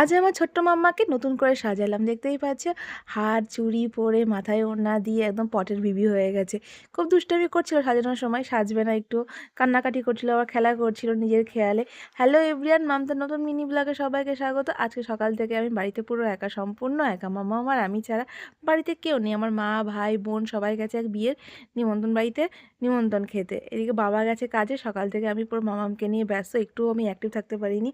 আজ আমার ছোট্ট মাম্মাকে নতুন করে সাজালাম, দেখতেই পাচ্ছ? হার, চুড়ি পরে মাথায় ওড়না দিয়ে একদম পটের বিবি হয়ে গেছে। খুব দুষ্টামি করছিল, সাজানোর সময় সাজবে না একটু। কান্নাকাটি করছিল, আবার খেলা করছিল নিজের খেয়ালে। হ্যালো এভরিয়ান মামতার নতুন মিনি ব্লগে সবাইকে স্বাগত। আজকে সকাল থেকে আমি বাড়িতে পুরো একা, সম্পূর্ণ একা। মামা আমার, আমি ছাড়া বাড়িতে কেউ নেই। আমার মা, ভাই, বোন সবাই গেছে এক বিয়ের নিমন্ত্রণ বাড়িতে নিমন্ত্রণ খেতে। এদিকে বাবা গেছে কাজে। সকাল থেকে আমি পুরো মামামকে নিয়ে ব্যস্ত, একটুও আমি অ্যাক্টিভ থাকতে পারিনি।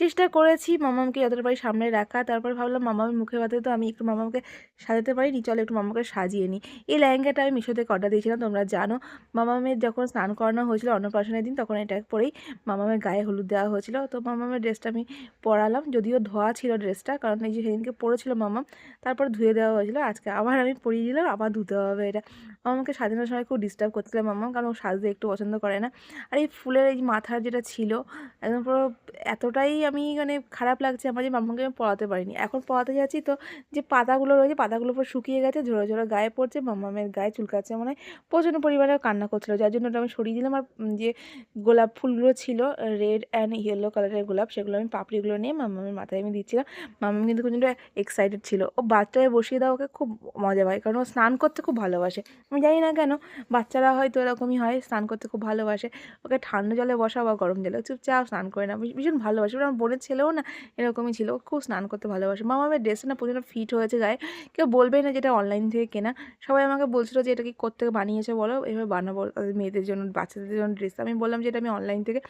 চেষ্টা করেছি মামামকে যতটা পারি সামনে রাখা। তারপর ভাবলাম মামামের মুখে বাদে তো আমি একটু মামাকে সাজাতে পারি নি চলো একটু মামাকে সাজিয়ে নিই। এই লেহেঙ্গাটা আমি মিশো থেকে অর্ডার দিয়েছিলাম, তোমরা জানো। মামামের যখন স্নান করানো হয়েছিল অন্নপ্রাশনের দিন, তখন এটা পরেই মামামের গায়ে হলুদ দেওয়া হয়েছিল। তো মামামের ড্রেসটা আমি পরালাম, যদিও ধোয়া ছিল ড্রেসটা, কারণ এই যে সেদিনকে পরেছিল মামাম, তারপর ধুয়ে দেওয়া হয়েছিল। আজকে আবার আমি পরিয়ে দিলাম, আবার ধুতে হবে এটা। মামাকে সাজানোর সময় খুব ডিস্টার্ব করতেছিলাম মামাম, কারণ ও সাজতে একটু পছন্দ করে না। আর এই ফুলের এই মাথার যেটা ছিল, একদম পুরো এতটাই আমি মানে খারাপ লাগছে আমার যে মামাকে আমি পড়াতে পারিনি। এখন পড়াতে যাচ্ছি তো যে পাতাগুলো রয়েছে, পাতাগুলো পুরো শুকিয়ে গেছে, ঝোড়ো ঝোড়ো গায়ে পড়ছে, মামামের গায়ে চুলকাচ্ছে মানে প্রচণ্ড পরিমাণে কান্না করছিল। যার জন্য ওটা আমি সরিয়ে দিলাম আর যে গোলাপ ফুলগুলো ছিল রেড অ্যান্ড ইয়েলো কালারের গোলাপ, সেগুলো আমি পাপড়িগুলো নিয়ে মামামের মাথায় আমি দিচ্ছিলাম। মামাম কিন্তু প্রচণ্ড এক্সাইটেড ছিল। ও বাচ্চায় বসিয়ে দেওয়া ওকে খুব মজা পায়, কারণ ও স্নান করতে খুব ভালোবাসে। আমি জানি না কেন, বাচ্চারা হয়তো এরকমই হয়, স্নান করতে খুব ভালোবাসে। ওকে ঠান্ডা জলে বসা বা গরম জলে, চুপচাপ স্নান করে না ভীষণ ভালোবাসে। আমার বোনের ছেলেও না এরকমই ছিল। খুব স্নান করতে ভালোবাসে। মামা আমার ড্রেসটা না প্রচণ্ড ফিট হয়েছে গায়ে। কেউ বলবেই না যেটা অনলাইন থেকে কেনা। সবাই আমাকে বলছিল যে এটা কি কোত্থেকে বানিয়েছে বলো? এভাবে বানাবো। মেয়েদের জন্য, বাচ্চাদের জন্য ড্রেস আমি বললাম যে এটা আমি অনলাইন থেকে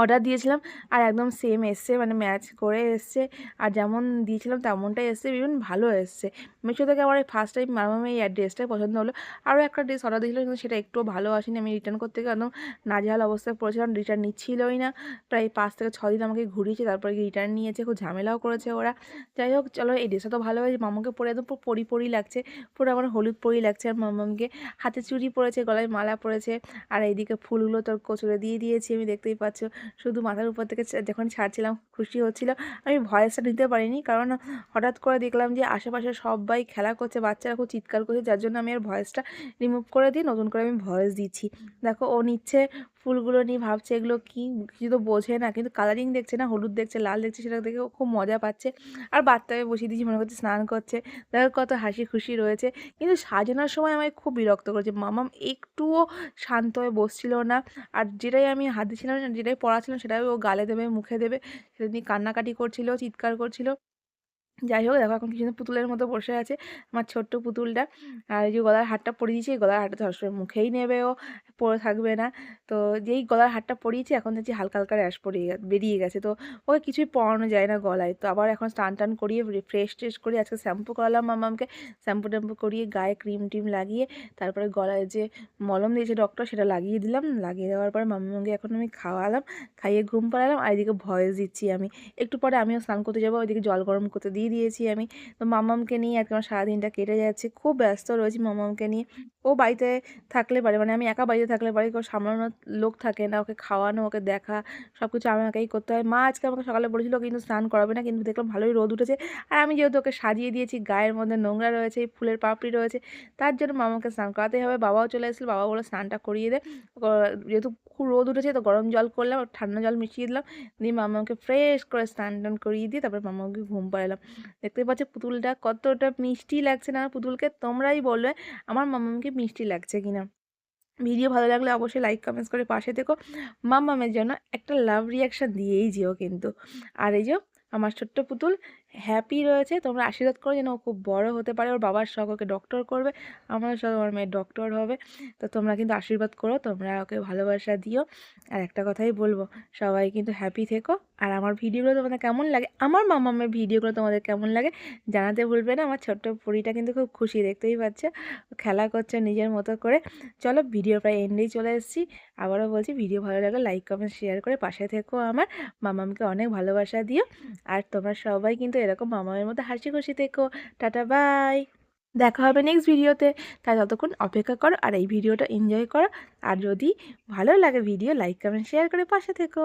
অর্ডার দিয়েছিলাম আর একদম সেম এসছে মানে ম্যাচ করে এসছে। আর যেমন দিয়েছিলাম তেমনটাই এসছে ভীষণ ভালো এসছে। মিশো থেকে আমার ফার্স্ট টাইম মামাম এই ড্রেসটাই পছন্দ হলো। আরও একটা ড্রেস অর্ডার দিয়েছিলাম কিন্তু সেটা একটুও ভালো আসেনি। আমি রিটার্ন করতে গিয়ে একদম নাজেহাল অবস্থায় পড়েছিলাম রিটার্ন নিচ্ছিলই না। প্রায় পাঁচ থেকে ছ দিন আমাকে ঘুরিয়েছে, তারপরে রিটার্ন নিয়েছে। খুব ঝামেলাও করেছে ওরা। যাই হোক, চলো এই ড্রেসটা তো ভালো হয়েছে। মামাকে পরে একদম পুরো পরি পরি লাগছে। পুরো আমার হলুদ পরি লাগছে আর মামামকে হাতে চুড়ি পরেছে, গলায় মালা পরেছে। আর এইদিকে ফুলগুলো তোর কচুরে দিয়ে দিয়েছি, আমি দেখতেই পাচ্ছ। শুধু মাথার উপর থেকে যখন ছাড়ছিলাম খুশি হচ্ছিল, আমি ভয়েসটা নিতে পারিনি। কারণ হঠাৎ করে দেখলাম যে আশেপাশে সবাই খেলা করছে, বাচ্চারা খুব চিৎকার করছে, যার জন্য আমি আর ভয়েসটা রিমুভ করে দিয়ে নতুন করে আমি ভয়েস দিচ্ছি। দেখো, ও নিচ্ছে ফুলগুলো নিয়ে ভাবছে, এগুলো কী কিছু তো বোঝে না, কিন্তু কালারিং দেখছে না, হলুদ দেখছে, লাল দেখছে, সেটা দেখে খুব মজা পাচ্ছে। আর বাচ্চাকে বসিয়ে দিয়েছি, মনে করছে স্নান করছে। দেখো কত হাসি খুশি রয়েছে। কিন্তু সাজানোর সময় আমায় খুব বিরক্ত করেছে। মামাম একটুও শান্ত হয়ে বসছিল না। আর যেটাই আমি হাত দিচ্ছিলাম যেটাই পড়াছিলাম সেটাই ও গালে দেবে, মুখে দেবে, সেটা নিয়ে কান্নাকাটি করছিল, চিৎকার করছিল। যাই হোক দেখো এখন কিছু পুতুলের মতো বসে আছে আমার ছোট্ট পুতুলটা। আর এই যে গলার হাটটা পরিয়ে দিয়েছি গলার হাটটা সবসময় মুখেই নেবে ও পরে থাকবে না। তো যেই গলার হারটা পরিয়েছি এখন দেখছি হালকা হালকা র্যাশ পড়িয়ে বেরিয়ে গেছে। তো ওকে কিছুই পরানো যায় না গলায়। তো আবার এখন স্নান টান করিয়ে ফ্রেশ ট্রেশ করিয়ে আজকে শ্যাম্পু করালাম মামামকে। শ্যাম্পু ট্যাম্পু করিয়ে গায়ে ক্রিম টিম লাগিয়ে তারপরে গলায় যে মলম দিয়েছে ডক্টর সেটা লাগিয়ে দিলাম। লাগিয়ে দেওয়ার পরে মামামকে এখন আমি খাওয়ালাম খাইয়ে ঘুম পাড়ালাম। আর এদিকে ভয়েস দিচ্ছি আমি। একটু পরে আমিও স্নান করতে যাব ওইদিকে জল গরম করতে দিয়ে দিয়েছি আমি। তো মামামকে নিয়ে আজকে আমার সারাদিনটা কেটে যাচ্ছে। খুব ব্যস্ত রয়েছি মামামকে নিয়ে। ও বাড়িতে থাকলে পারে মানে আমি একা বাড়িতে থাকলে পারে কেউ সামলানোর লোক থাকে না ওকে খাওয়ানো ওকে দেখা সব কিছু আমাকেই করতে হয়। মা আজকে আমাকে সকালে বলেছিল কিন্তু স্নান করাবে না কিন্তু দেখলাম ভালোই রোদ উঠেছে। আর আমি যেহেতু ওকে সাজিয়ে দিয়েছি গায়ের মধ্যে নোংরা রয়েছে ফুলের পাপড়ি রয়েছে তার জন্য মামাকে স্নান করাতেই হবে। বাবাও চলে এসেছিল বাবা বলে স্নানটা করিয়ে দে। যেহেতু খুব রোদ উঠেছে তো গরম জল করলাম ঠান্ডা জল মিশিয়ে দিলাম। দিয়ে মামাকে ফ্রেশ করে স্নান টান করিয়ে দিয়ে তারপরে মামাকে ঘুম পাড়ালাম। দেখতে পাচ্ছ পুতুলটা কতটা মিষ্টি লাগছে না? পুতুলকে তোমরাই বলবে আমার মামাকে মিষ্টি লাগছে কিনা। ভিডিও ভালো লাগলে অবশ্যই লাইক কমেন্টস করে পাশে দেখো মামামের জন্য একটা লাভ রিয়াকশান দিয়েই যেও কিন্তু। আর এই যে, আমার ছোট্ট পুতুল হ্যাপি রয়েছে, তোমরা আশীর্বাদ করো যেন ও খুব বড় হতে পারে, ওর বাবার শখ ওকে ডক্টর করবে আমার শখ আমার মেয়ের ডক্টর হবে। তো তোমরা কিন্তু আশীর্বাদ করো, তোমরা ওকে ভালোবাসা দিও। আর একটা কথাই বলব, সবাই কিন্তু হ্যাপি থেকো। আর আমার ভিডিওগুলো তোমাদের কেমন লাগে, আমার মামামের ভিডিওগুলো তোমাদের কেমন লাগে জানাতে ভুলবে না, আমার ছোট্ট পরিটা কিন্তু খুব খুশি, দেখতেই পাচ্ছে। খেলা করছে নিজের মতো করে। চলো ভিডিও প্রায় এন্ডেই চলে এসেছি। আবারও বলছি, ভিডিও ভালো লাগলে লাইক কমেন্ট শেয়ার করে পাশে থেকো আমার। মামামকে অনেক ভালোবাসা দিও। আর তোমরা সবাই কিন্তু এরকম মামামের মতো হাসি খুশি থেকো। Tata, bye. দেখা হবে নেক্সট ভিডিওতে তাই ততক্ষণ অপেক্ষা করো আর এই ভিডিওটা এনজয় করো। আর যদি ভালো লাগে ভিডিও লাইক কমেন্ট শেয়ার করে পাশে থেকো।